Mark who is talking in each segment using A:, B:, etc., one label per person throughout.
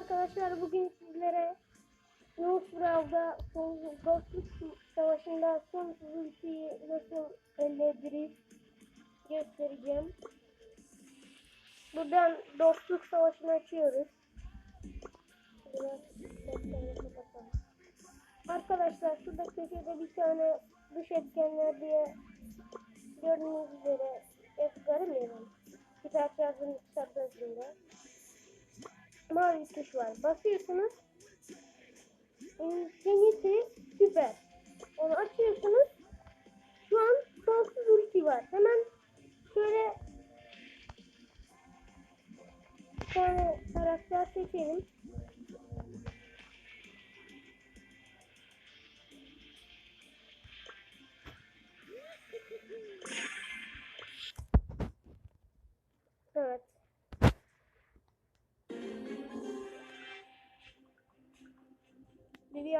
A: arkadaşlar bugün sizlere North Brawl'da son dostluk savaşında son ultiyi nasıl elde göstereceğim. Buradan dostluk savaşını açıyoruz. Arkadaşlar şurada köşede bir tane dış etkenler diye gördüğünüz üzere mı yani? Kitap yazdım kitap yazımda. Mavi tuş var. Basıyorsunuz. Infinity süper. Onu açıyorsunuz.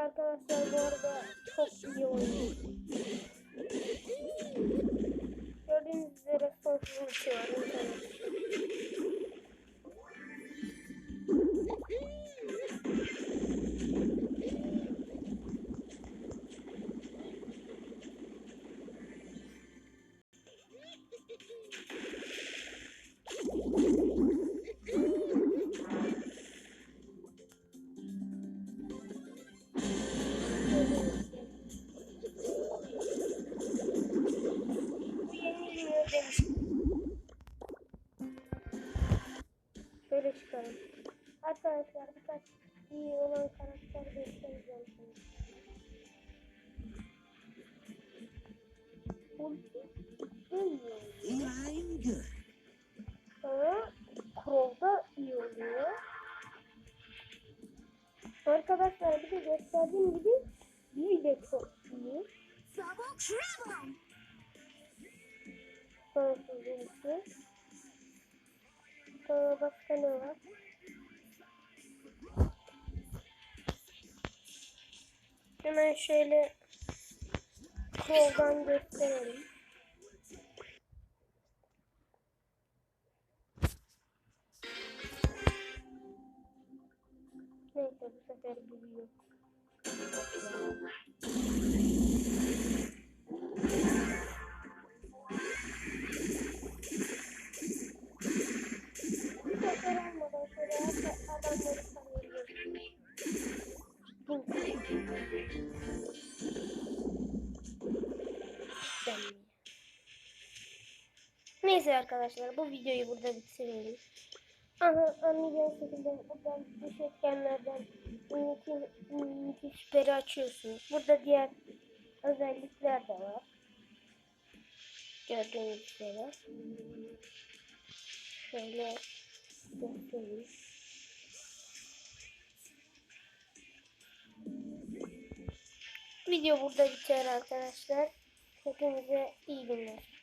A: Arkadaşlar bu arada çok iyi oynuyor. Gördüğünüz üzere sonsuz ulti Şöyle çıkalım. Arkadaşlar birkaç iyi olan karakter göstereceğim şimdi. Ulti ölmüyor.
B: I'm good.
A: Sonra Crow'da iyi oluyor. Arkadaşlar bir de gösterdiğim gibi Bibi de çok iyi.
B: Double trouble.
A: Ulti. Sonra başka ne var? Hemen şöyle Crow'dan gösterelim. Neyse bu sefer Bibi Neyse arkadaşlar bu videoyu burada bitirelim. Aha anlayacağınız şekilde buradan dış etkenlerden süperi açıyorsunuz. Burada diğer özellikler de var. Gördüğünüz üzere. Şöyle göstereyim. Video burada biter arkadaşlar. Hepinize iyi günler.